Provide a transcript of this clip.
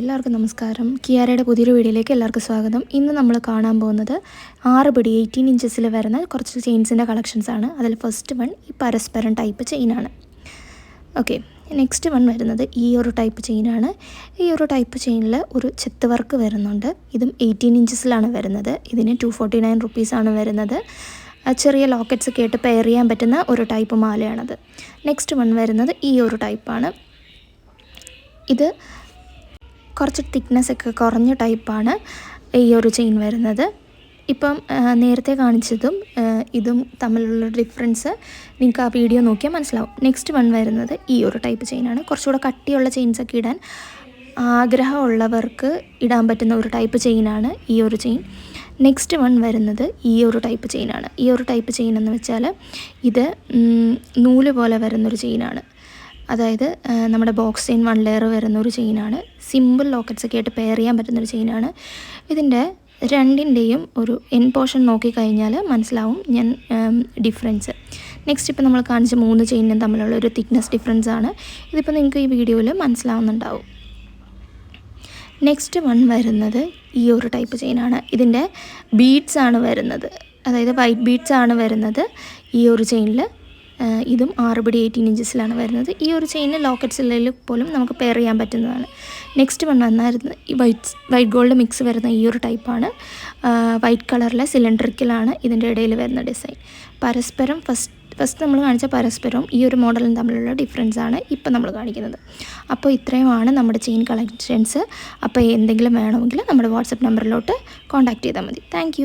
എല്ലാവർക്കും നമസ്കാരം. കിയാരയുടെ പുതിയൊരു വീഡിയോയിലേക്ക് എല്ലാവർക്കും സ്വാഗതം. ഇന്ന് നമ്മൾ കാണാൻ പോകുന്നത് ആറ് പിടി എയ്റ്റീൻ ഇഞ്ചസിൽ വരുന്ന കുറച്ച് ചെയിൻസിന്റെ കളക്ഷൻസ് ആണ്. അതിൽ ഫസ്റ്റ് വൺ ഈ പരസ്പരം ടൈപ്പ് ചെയിനാണ് ഓക്കെ നെക്സ്റ്റ് വൺ വരുന്നത് ഈ ഒരു ടൈപ്പ് ചെയിനാണ് ഈ ഒരു ടൈപ്പ് ചെയിനിൽ ഒരു ചെത്ത് വർക്ക് വരുന്നുണ്ട്. ഇതും എയ്റ്റീൻ ഇഞ്ചസിലാണ് വരുന്നത്. ഇതിന് ടു ഫോർട്ടി നയൻ റുപ്പീസാണ് വരുന്നത്. ചെറിയ ലോക്കറ്റ്സ് ആയിട്ട് പെയർ ചെയ്യാൻ പറ്റുന്ന ഒരു ടൈപ്പ് മാലയാണത്. നെക്സ്റ്റ് വൺ വരുന്നത് ഈ ഒരു ടൈപ്പാണ് ഇത് കുറച്ച് തിക്നെസ് ഒക്കെ കുറഞ്ഞ ടൈപ്പാണ് ഈ ഒരു ചെയിൻ വരുന്നത്. ഇപ്പം നേരത്തെ കാണിച്ചതും ഇതും തമ്മിലുള്ള ഡിഫറൻസ് നിങ്ങൾക്ക് ആ വീഡിയോ നോക്കിയാൽ മനസ്സിലാവും. നെക്സ്റ്റ് വൺ വരുന്നത് ഈ ഒരു ടൈപ്പ് ചെയിനാണ് കുറച്ചുകൂടെ കട്ടിയുള്ള ചെയിൻസ് ഒക്കെ ഇടാൻ ആഗ്രഹമുള്ളവർക്ക് ഇടാൻ പറ്റുന്ന ഒരു ടൈപ്പ് ചെയിനാണ് ഈ ഒരു ചെയിൻ നെക്സ്റ്റ് വൺ വരുന്നത് ഈ ഒരു ടൈപ്പ് ചെയിനാണ് ഈ ഒരു ടൈപ്പ് ചെയിൻ എന്ന് വെച്ചാൽ ഇത് നൂൽ പോലെ വരുന്നൊരു ചെയിനാണ് അതായത് നമ്മുടെ ബോക്സ് ചെയിൻ വൺ ലെയർ വരുന്ന ഒരു ചെയിനാണ്. സിമ്പിൾ ലോക്കറ്റ്സ് ഒക്കെ ആയിട്ട് പെയർ ചെയ്യാൻ പറ്റുന്ന ഒരു ചെയിനാണ്. ഇതിന്റെ രണ്ടിന്റെയും ഒരു എൻ പോർഷൻ നോക്കിക്കഴിഞ്ഞാൽ മനസ്സിലാവും ഞാൻ ഡിഫറൻസ്. നെക്സ്റ്റ് ഇപ്പോൾ നമ്മൾ കാണിച്ച മൂന്ന് ചെയിനും തമ്മിലുള്ള ഒരു തിക്നെസ് ഡിഫറൻസ് ആണ് ഇതിപ്പോൾ നിങ്ങൾക്ക് ഈ വീഡിയോയിൽ മനസ്സിലാവുന്നുണ്ടാവും. നെക്സ്റ്റ് വൺ വരുന്നത് ഈ ഒരു ടൈപ്പ് ചെയിനാണ്. ഇതിന്റെ ബീഡ്സ് ആണ് വരുന്നത്. അതായത് വൈറ്റ് ബീഡ്സ് ആണ് വരുന്നത് ഈ ഒരു ചെയിനിൽ ഇതും ആറ് പിടി എയ്റ്റീൻ ഇഞ്ചസിലാണ് വരുന്നത്. ഈ ഒരു ചെയിനിൽ ലോക്കറ്റ്സിൽ പോലും നമുക്ക് പെയർ ചെയ്യാൻ പറ്റുന്നതാണ്. നെക്സ്റ്റ് വൺ വന്നായിരുന്നു ഈ വൈറ്റ് വൈറ്റ് ഗോൾഡ് മിക്സ് വരുന്ന ഈ ഒരു ടൈപ്പാണ് വൈറ്റ് കളറിലെ സിലിണ്ടറിക്കലാണ് ഇതിന്റെ ഇടയിൽ വരുന്ന ഡിസൈൻ പരസ്പരം ഫസ്റ്റ് ഫസ്റ്റ് നമ്മൾ കാണിച്ച പരസ്പരവും ഈ ഒരു മോഡലും തമ്മിലുള്ള ഡിഫറൻസ് ആണ് ഇപ്പം നമ്മൾ കാണിക്കുന്നത്. അപ്പോൾ ഇത്രയുമാണ് നമ്മുടെ ചെയിൻ കളക്ഷൻസ്. അപ്പോൾ എന്തെങ്കിലും വേണമെങ്കിൽ നമ്മുടെ വാട്സപ്പ് നമ്പറിലോട്ട് കോൺടാക്റ്റ് ചെയ്താൽ മതി. താങ്ക്